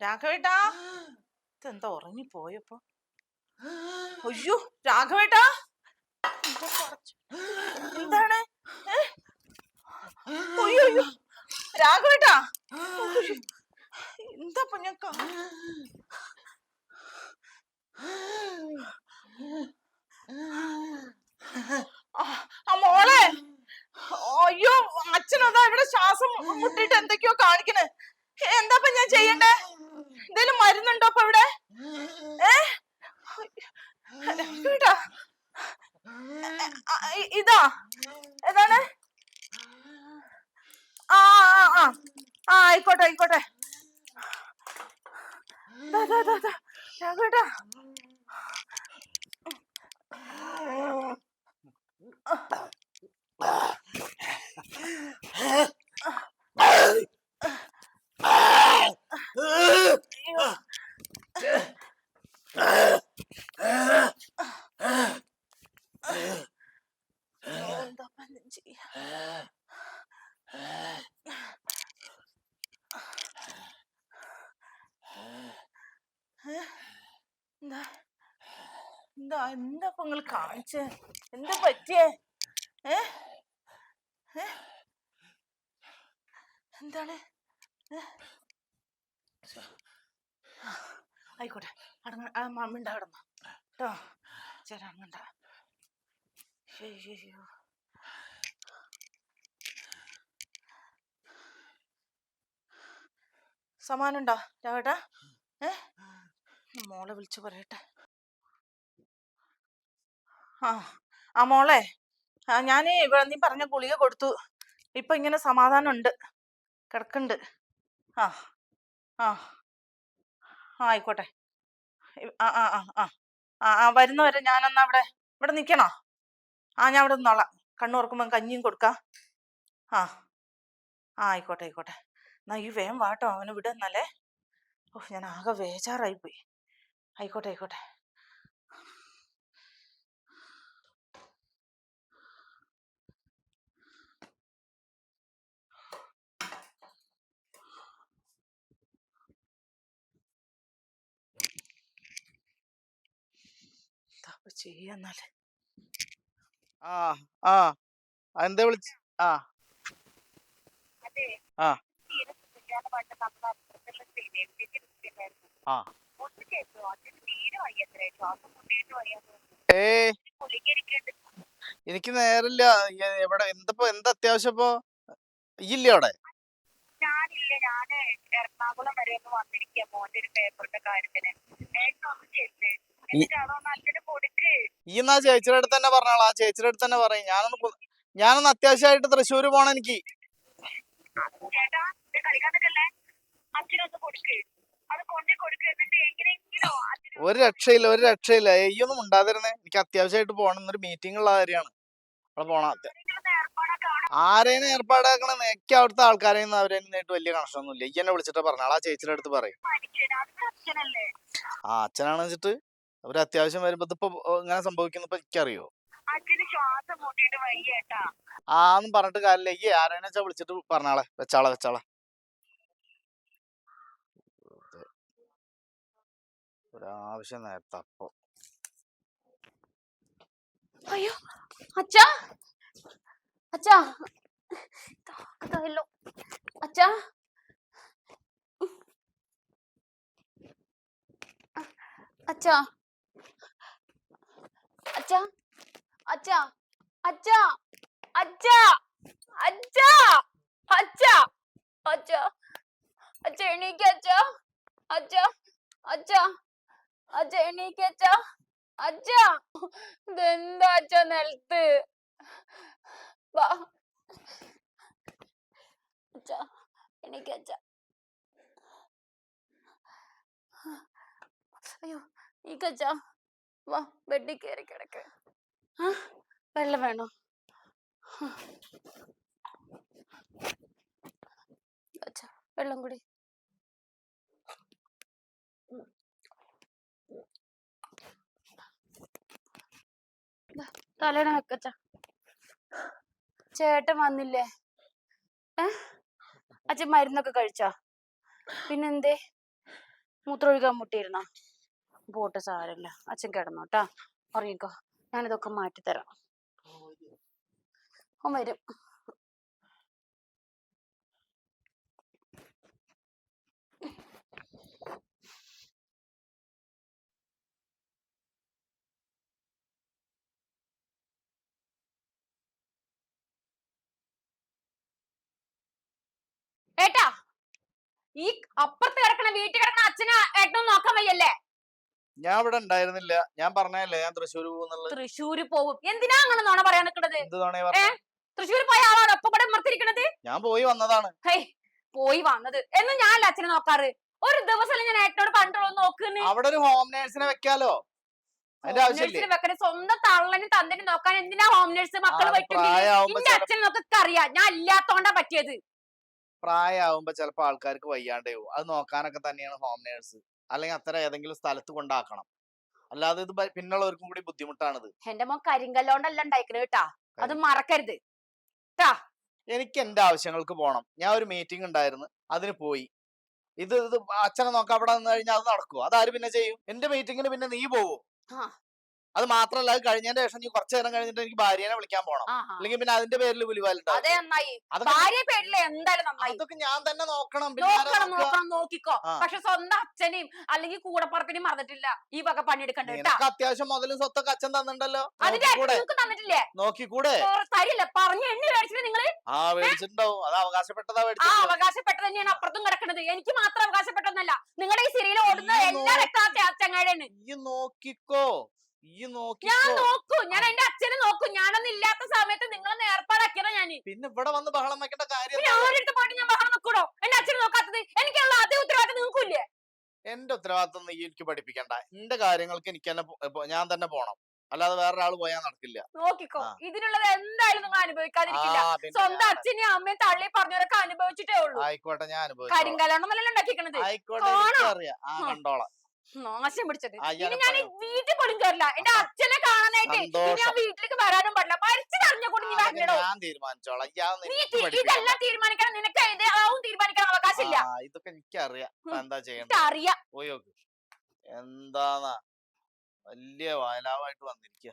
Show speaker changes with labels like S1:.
S1: രാഘവേട്ടാ? ഇതെന്താ ഉറങ്ങിപ്പോയപ്പോ? അയ്യോ രാഘവേട്ടാ? എന്താണ്? അയ്യോ അയ്യോ. രാഘവേട്ടാ. എന്താ ഞാൻ കാ- ആ, ആ മോളെ അയ്യോ അച്ഛനതാ ഇവിടെ ശ്വാസം മുട്ടിട്ട് എന്തൊക്കെയോ കാണിക്കണ് എന്താ ഞാൻ ചെയ്യണ്ടേ എന്തേലും മരുന്നുണ്ടോ ഇപ്പൊ ഇവിടെ ഏ രാഘവേട്ടാ ആ, ഇ- ഇതാ. ഏതാണ്? ആ ആ ആ. ആയിക്കോട്ടെ ആയിക്കോട്ടെ ദാ, ദാ, ദാ, ദാ. രാഘവേട്ടാ അയ്യോ. എന്താ ഞാൻ ചെയ്യാ? എന്താ എന്താ എന്താ ഇപ്പൊ നിങ്ങൾ കാണിച്ചേ? എന്താ പറ്റിയേ? എന്താണ്? ആയിക്കോട്ടെ. അടങ്ങ കിടന്നു കേട്ടോ ചേട്ടാ അടങ്ങണ്ട അയ്യോ സമാനുണ്ടോ രാവേട്ടാ ഏ? മോളെ വിളിച്ചു പറയട്ടെ. ആ ആ മോളെ ഞാൻ ഇവിടെ നീ പറഞ്ഞ ഗുളിക കൊടുത്തു. ഇപ്പൊ ഇങ്ങനെ സമാധാനം ഉണ്ട് കിടക്കുന്നുണ്ട് ആ ആ. ആ ആയിക്കോട്ടെ. ആ ആ ആ ആ. ആ വരുന്നവരെ ഞാനൊന്ന് അവിടെ ഇവിടെ നിൽക്കണോ ആ ഞാൻ അവിടെ നിന്നോളാം. കണ്ണു തുറക്കുമ്പോൾ കഞ്ഞിയും കൊടുക്കാം. ആ ആ ആയിക്കോട്ടെ ആയിക്കോട്ടെ. എന്നാ ഈ വേം വാട്ടോ അവന് വിടുന്നല്ലേ? എന്നാലേ ഓ ഞാൻ ആകെ വേജാറായിപ്പോയി ആയിക്കോട്ടെ ആയിക്കോട്ടെ.
S2: ആ ആ, എന്താ വിളിച്ച? ആ. ആ. ആ. ഏ. എനിക്ക് നേരില്ല. എവിടെ എന്തപ്പോ എന്താ അത്യാവശ്യം ഇപ്പൊ? ഇല്ല അവിടെ?
S3: ഞാനില്ല. ഞാൻ എറണാകുളം വരെ ഒന്ന് വന്നിരിക്കുക മോന്റെ ഒരു പേപ്പറിന്റെ കാര്യത്തിന്. ഏട്ടൊന്ന് ചെല്ല് എന്നിട്ട് അതൊന്ന് അച്ഛന് കൊടുക്ക്
S2: ഈ എന്നാ ചേച്ചിയുടെ അടുത്ത് തന്നെ പറഞ്ഞോളാം. ആ ചേച്ചിയുടെ അടുത്ത് തന്നെ പറയും. ഞാനൊന്ന് ഞാനൊന്ന് അത്യാവശ്യമായിട്ട് തൃശ്ശൂര് പോണം എനിക്ക്.
S3: ചേട്ടാ ഇത് കളിക്കാൻ നിൽക്കല്ലേ അച്ഛനൊന്ന് കൊടുക്ക്. അത് കൊണ്ടേ കൊടുക്ക് എന്നിട്ട് എങ്ങനെയെങ്കിലോ അച്ഛന്
S2: ഒരു രക്ഷയില്ല ഒരു രക്ഷയില്ല. എയ്യൊന്നും ഉണ്ടാതിരുന്നേ എനിക്ക് അത്യാവശ്യമായിട്ട് പോകണം. എന്നൊരു മീറ്റിംഗ് ഉള്ള കാര്യമാണ്. അവിടെ പോണം ആരെയും
S3: എന്തെങ്കിലും ഏർപ്പാടൊക്കെ
S2: ഏർപ്പാടാക്കണ എനിക്ക് അവിടുത്തെ ആൾക്കാരെയൊന്നും അവരെന്നായിട്ട് വലിയ കണക്ഷൻ ഒന്നും ഇല്ല എന്നെ വിളിച്ചിട്ട് പറഞ്ഞു. ആ ചേച്ചിയുടെ അടുത്ത് പറയും.
S3: അത് അച്ഛനല്ലേ?
S2: ആ അച്ഛനാണെന്ന് വെച്ചിട്ട് ഒരു അത്യാവശ്യം വരുമ്പോ ഇതിപ്പോ ഇങ്ങനെ സംഭവിക്കുന്ന ഇപ്പൊ എനിക്കറിയോ?
S3: അച്ഛന് ശ്വാസം മുട്ടിയിട്ട് വയ്യേട്ടാ
S2: ആന്നും പറഞ്ഞിട്ട് കാര്യമില്ല. ഈ വെച്ചാ വിളിച്ചിട്ട് പറഞ്ഞാളെ. വെച്ചാളെ വെച്ചാളെ. ഒരാവശ്യം നേരത്തെ അപ്പൊ.
S4: അയ്യോ അച്ഛാ. അച്ഛാ. ഇതായല്ലോ അച്ഛാ. അച്ഛാ. അച്ഛാ. அச்சா அச்சா அச்சா அச்சா அச்சா அச்சா அச்சா இன்னைக்கு அச்சா அச்சா அச்சா அச்சா இன்னைக்கு அச்சா അച്ഛാ ഇതെന്താ അച്ഛ നിലത്ത് അച്ഛാ എനിക്ക് അച്ഛ അയ്യോ ഈ കച്ച വാ ബെഡിൽ കയറി കിടക്കുക വെള്ളം വേണോ? വെള്ളം കൂടി. തലേണ വെക്കച്ച ചേട്ടൻ വന്നില്ലേ? അച്ഛൻ മരുന്നൊക്കെ കഴിച്ചോ? പിന്നെന്തേ? മൂത്രമൊഴുകാൻ മുട്ടിയിരുന്നോ? പോട്ടെ സാരമില്ല അച്ഛൻ കിടന്നോട്ടാ ഉറങ്ങിക്കോ. ഞാനിതൊക്കെ മാറ്റിത്തരാം. ഓൻ വരും. ഏട്ടാ ഈ അപ്പുറത്ത് കിടക്കണ വീട്ടിൽ കിടക്കണ അച്ഛനെ ഏട്ടനും നോക്കാൻ വയ്യല്ലേ?
S2: ഞാൻ ഇവിടെ ഉണ്ടായിരുന്നില്ല. ഞാൻ പറഞ്ഞല്ലേ ഞാൻ തൃശ്ശൂർ പോകുന്നുള്ളത്
S4: തൃശ്ശൂര് പോകും എന്തിനാ അങ്ങനെ നോണ പറയാൻ നിക്കണത്?
S2: എന്ത് തവണ പറഞ്ഞു
S4: തൃശ്ശൂര് പോയ ആളാണ്? ഒപ്പം ഇവിടെ മർത്തിരിക്കണത്
S2: ഞാൻ പോയി വന്നതാണ്.
S4: ഹേയ് പോയി വന്നത്. എന്ന് ഞാനല്ല അച്ഛനെ നോക്കാറ്? ഒരു ദിവസം ഞാൻ ഏട്ടനോട് പണ്ടുള്ള നോക്കുന്ന
S2: അവിടെ ഒരു ഹോം നേഴ്സിനെ വെക്കാലോ? അതിന്റെ ആവശ്യമില്ലേ
S4: വെക്കണ സ്വന്തം തള്ളനും തന്തനും നോക്കാൻ എന്തിനാ ഹോം നേഴ്സ് മക്കൾ
S2: ആ,
S4: പറ്റും എന്റെ
S2: ചില-
S4: അച്ഛനെ നോക്കൊക്കെ അറിയാം ഞാൻ ഇല്ലാത്തോണ്ടാ പറ്റിയത്.
S2: പ്രായമാവുമ്പോ ചിലപ്പോ ആൾക്കാർക്ക് വയ്യാണ്ടാവും അത് നോക്കാനൊക്കെ തന്നെയാണ് ഹോം നേഴ്സ് അല്ലെങ്കിൽ അത്തരം ഏതെങ്കിലും സ്ഥലത്ത് കൊണ്ടാക്കണം. അല്ലാതെ ഇത് പിന്നുള്ളവർക്കും കൂടി ബുദ്ധിമുട്ടാണിത്.
S4: എന്റെ മോൻ കരിങ്കല്ലോണ്ടല്ല കേട്ടാ. അത് മറക്കരുത്.
S2: എനിക്ക് എന്റെ ആവശ്യങ്ങൾക്ക് പോണം. ഞാൻ ഒരു മീറ്റിംഗ് ഉണ്ടായിരുന്നു. അതിന് പോയി. ഇത് ഇത് അച്ഛനെ നോക്കാൻ അവിടെ നിന്ന് കഴിഞ്ഞാൽ അത് നടക്കുമോ അതാര് പിന്നെ ചെയ്യും? എന്റെ മീറ്റിങ്ങിന് പിന്നെ നീ പോവോ. അത് മാത്രല്ല അത് കഴിഞ്ഞതിന്റെ ശേഷം നീ കുറച്ചു നേരം കഴിഞ്ഞിട്ട് എനിക്ക് ഭാര്യനെ വിളിക്കാൻ പോണം. അല്ലെങ്കിൽ പിന്നെ അതിന്റെ പേരിൽ അതൊക്കെ ഞാൻ തന്നെ നോക്കണം.
S4: നോക്കണം നോക്കണം നോക്കിക്കോ. പക്ഷെ സ്വന്തം അച്ഛനെയും അല്ലെങ്കിൽ കൂടപ്പറപ്പിനെയും മറന്നിട്ടില്ല ഈ വക പണിയെടുക്കണ്ട
S2: അത്യാവശ്യം മുതലും സ്വത്തൊക്കെ അച്ഛൻ തന്നിട്ടുണ്ടല്ലോ.
S4: തന്നിട്ടില്ലേ?
S2: നോക്കിക്കൂടെ?
S4: തരില്ല. പറഞ്ഞു എണ്ണി മേടിച്ചിട്ട് നിങ്ങൾ?
S2: ആ മേടിച്ചിട്ടുണ്ടാവും. അത് അവകാശപ്പെട്ടതാ
S4: ആ അവകാശപ്പെട്ടത് തന്നെയാണ്. അപ്പുറത്തും കിടക്കുന്നത് എനിക്ക് മാത്രം അവകാശപ്പെട്ടൊന്നല്ല നിങ്ങളുടെ ഈ സിരിയിൽ ഓടുന്ന എല്ലാ
S2: നോ-
S4: രക്താ ചങ്ങാടാണ്
S2: ഈ നോക്കി
S4: ഞാൻ നോക്കൂ. ഞാൻ എന്റെ അച്ഛനെ നോക്കൂ. ഞാനൊന്നും ഇല്ലാത്ത സമയത്ത് നിങ്ങളൊന്ന് ഏർപ്പാടാക്കിയതാ ഞാൻ
S2: പിന്നെ ഇവിടെ വന്ന് ബഹളം വെക്കേണ്ട കാര്യം
S4: ഓരോരുത്തർ പോയിട്ട് ഞാൻ ബഹളം വെക്കൂടോ? എന്റെ അച്ഛനെ നോക്കാത്തത് എനിക്കുള്ള അതേ ഉത്തരവാദിത്തം നിങ്ങൾക്കില്ലേ
S2: എന്റെ ഉത്തരവാദിത്വം നീ എനിക്ക് പഠിപ്പിക്കണ്ട. എന്റെ കാര്യങ്ങൾക്ക് എനിക്ക് തന്നെ ഞാൻ തന്നെ പോണം. അല്ലാതെ വേറൊരാൾ പോയാൽ നടക്കില്ല.
S4: നോക്കിക്കോ. ഇതിനുള്ളത് എന്തായാലും നിങ്ങൾ അനുഭവിക്കാതിരിക്കില്ല. സ്വന്തം അച്ഛനെയും അമ്മയും തള്ളി പറഞ്ഞവരൊക്കെ അനുഭവിച്ചിട്ടേ ഉള്ളൂ.
S2: ആയിക്കോട്ടെ ഞാൻ അനുഭവിച്ചു
S4: കരിങ്കലോണ്ടമല്ല ഉണ്ടാക്കിക്കണത്
S2: ആയിക്കോട്ടെ അറിയാം ആ. കണ്ടോളാം.
S4: നാശം പിടിച്ചത്. ഇനി ഞാൻ വീട്ടിൽ പോലും കയറില്ല എന്റെ അച്ഛനെ കാണാനായിട്ട് ആ വീട്ടിലേക്ക് വരാനും പാടില്ല. മരിച്ചു തറഞ്ഞ നീ വരണോ
S2: ഞാൻ
S4: ഇതെല്ലാം തീരുമാനിക്കണം. നിനക്ക് ഇതാവും തീരുമാനിക്കാൻ അവകാശമില്ല.
S2: ഇതൊക്കെ എനിക്കറിയാം. എന്താ ചെയ്യണ്ട
S4: അറിയാം
S2: എന്താന്നാ? വലിയ വയലാവായിട്ട് വന്നിരിക്കുക